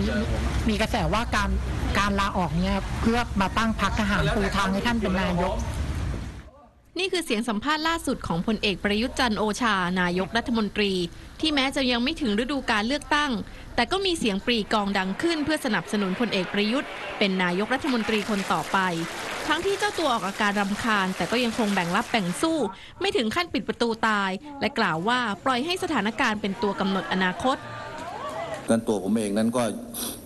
มีมีกระแสว่าการการลาออกเนี่ยเพื่อมาตั้งพักทหารปูทางให้ท่านเป็นนายก นี่คือเสียงสัมภาษณ์ล่าสุดของพลเอกประยุทธ์จันโอชา นายกรัฐมนตรี ที่แม้จะยังไม่ถึงฤดูการเลือกตั้ง แต่ก็มีเสียงปรีกองดังขึ้น เพื่อสนับสนุนพลเอกประยุทธ์ เป็นนายกรัฐมนตรีคนต่อไป ทั้งที่เจ้าตัวออกอาการรำคาญ แต่ก็ยังคงแบ่งรับแบ่งสู้ ไม่ถึงขั้นปิดประตูตาย และกล่าวว่าปล่อยให้สถานการณ์เป็นตัวกำหนดอนาคต นั้นตัวผมเองนั้นก็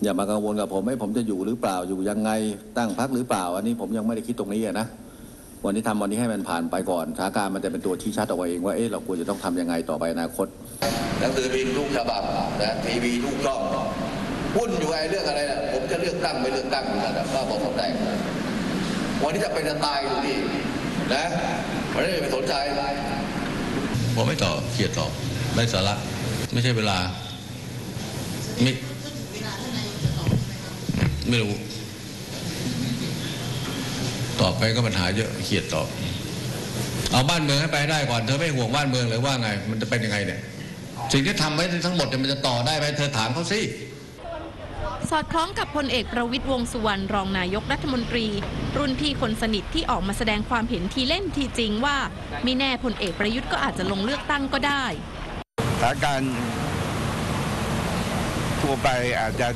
อย่ามากังวลกับผมให้ผมจะอยู่หรือเปล่าอยู่ยังไงตั้งพักหรือเปล่า อันนี้ผมยังไม่ได้คิดตรงนี้อะนะวันนี้ทำวันนี้ให้มันผ่านไปก่อนสถานการณ์มันจะเป็นตัวชี้ชัดเอาไว้เองว่าเอ๊ะเราควรจะต้องทำยังไงต่อไปอนาคตหนังสือพิมพ์ทุกฉบับนะทีวีทุกช่องวุ่นอยู่ไอ้เรื่องอะไรนะผมจะเลือกตั้งไม่เลือกตั้งอยู่นั่นนะว่าบอกเขาแต่งวันนี้จะเป็นจะตายอยู่นี่นะมันไม่ได้ไปสนใจผมไม่ตอบเกลียดตอบไร้สาระไม่ใช่เวลา ไม่ไม่รู้ ตอบไปก็ปัญหาเยอะเขียดตอบ เอาบ้านเมืองให้ไปได้ก่อนเธอไม่ห่วงบ้านเมืองเลยว่าไง มันจะเป็นยังไงเนี่ย สิ่งที่ทำไว้ทั้งหมดเนี่ยมันจะต่อได้ไหมเธอถามเขาสิสอดคล้องกับพลเอกประวิตยวงสุวรรณรองนายกรัฐมนตรี รุ่นพี่คนสนิทที่ออกมาแสดงความเห็นทีเล่นทีจริงว่า ไม่แน่พลเอกประยุทธ์ก็อาจจะลงเลือกตั้งก็ได้สถานการณ์ ทั่วไปอาจจะ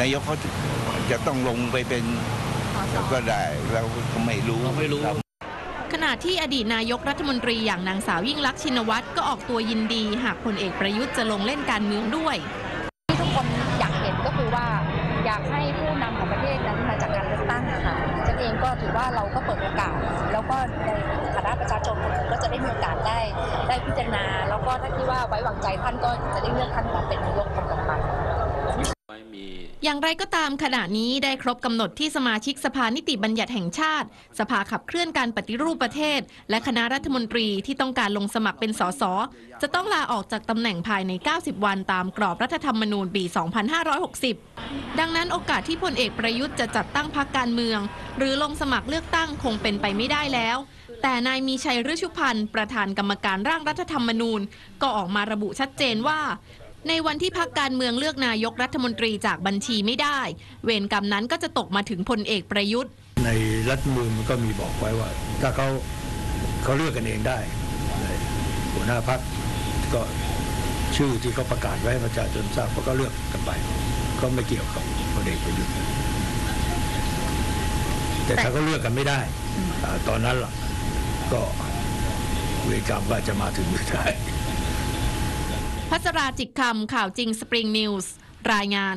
นายกเขาจะต้องลงไปเป็นก็ได้เราก็ไม่รู้ไม่รู้ขณะที่อดีตนายกรัฐมนตรีอย่างนางสาวยิ่งลักษณ์ชินวัตรก็ออกตัวยินดี หากพลเอกประยุทธ์จะลงเล่นการเมืองด้วย ที่ทุกคนอยากเห็นก็คือว่าอยากให้ผู้นำของประเทศนั้นมาจากการเลือกตั้งค่ะฉันเองก็ถือว่าเราก็เปิดโอกาส แล้วก็ในฐานะประชาชนคนหนึ่งก็จะได้มีโอกาสได้ได้พิจารณาแล้ว ก็ถ้าคิดว่าไว้วางใจท่านก็จะได้เลือกท่านมาเป็นนายก อย่างไรก็ตามขณะนี้ได้ครบกำหนดที่สมาชิกสภานิติบัญญัติแห่งชาติ สภาขับเคลื่อนการปฏิรูปประเทศ และคณะรัฐมนตรีที่ต้องการลงสมัครเป็นสสจะต้องลาออกจากตำแหน่งภายใน 90 วันตามกรอบรัฐธรรมนูญปี 2560 ดังนั้นโอกาสที่พลเอกประยุทธ์จะจัดตั้งพรรคการเมือง หรือลงสมัครเลือกตั้งคงเป็นไปไม่ได้แล้วแต่นายมีชัยฤชุพันธ์ประธานกรรมการร่างรัฐธรรมนูญ ก็ออกมาระบุชัดเจนว่า ในวันที่พักการเมืองเลือกนายกรัฐมนตรีจากบัญชีไม่ได้ เวรกรรมนั้นก็จะตกมาถึงพลเอกประยุทธ์ ในรัฐธรรมนูญมันก็มีบอกไว้ว่า ถ้าเขาเขาเลือกกันเองได้ หัวหน้าพักก็ชื่อที่เขาประกาศไว้ให้ประชาชนทราบเขาก็เลือกกันไป ก็ไม่เกี่ยวกับพลเอกประยุทธ์แต่ถ้าเขาเลือกกันไม่ได้อาตอนนั้นล่ะ ก็เวรกรรมก็อาจจะมาถึงไม่ได้ พัชราจิตคำข่าวจริงสปริงนิวส์รายงาน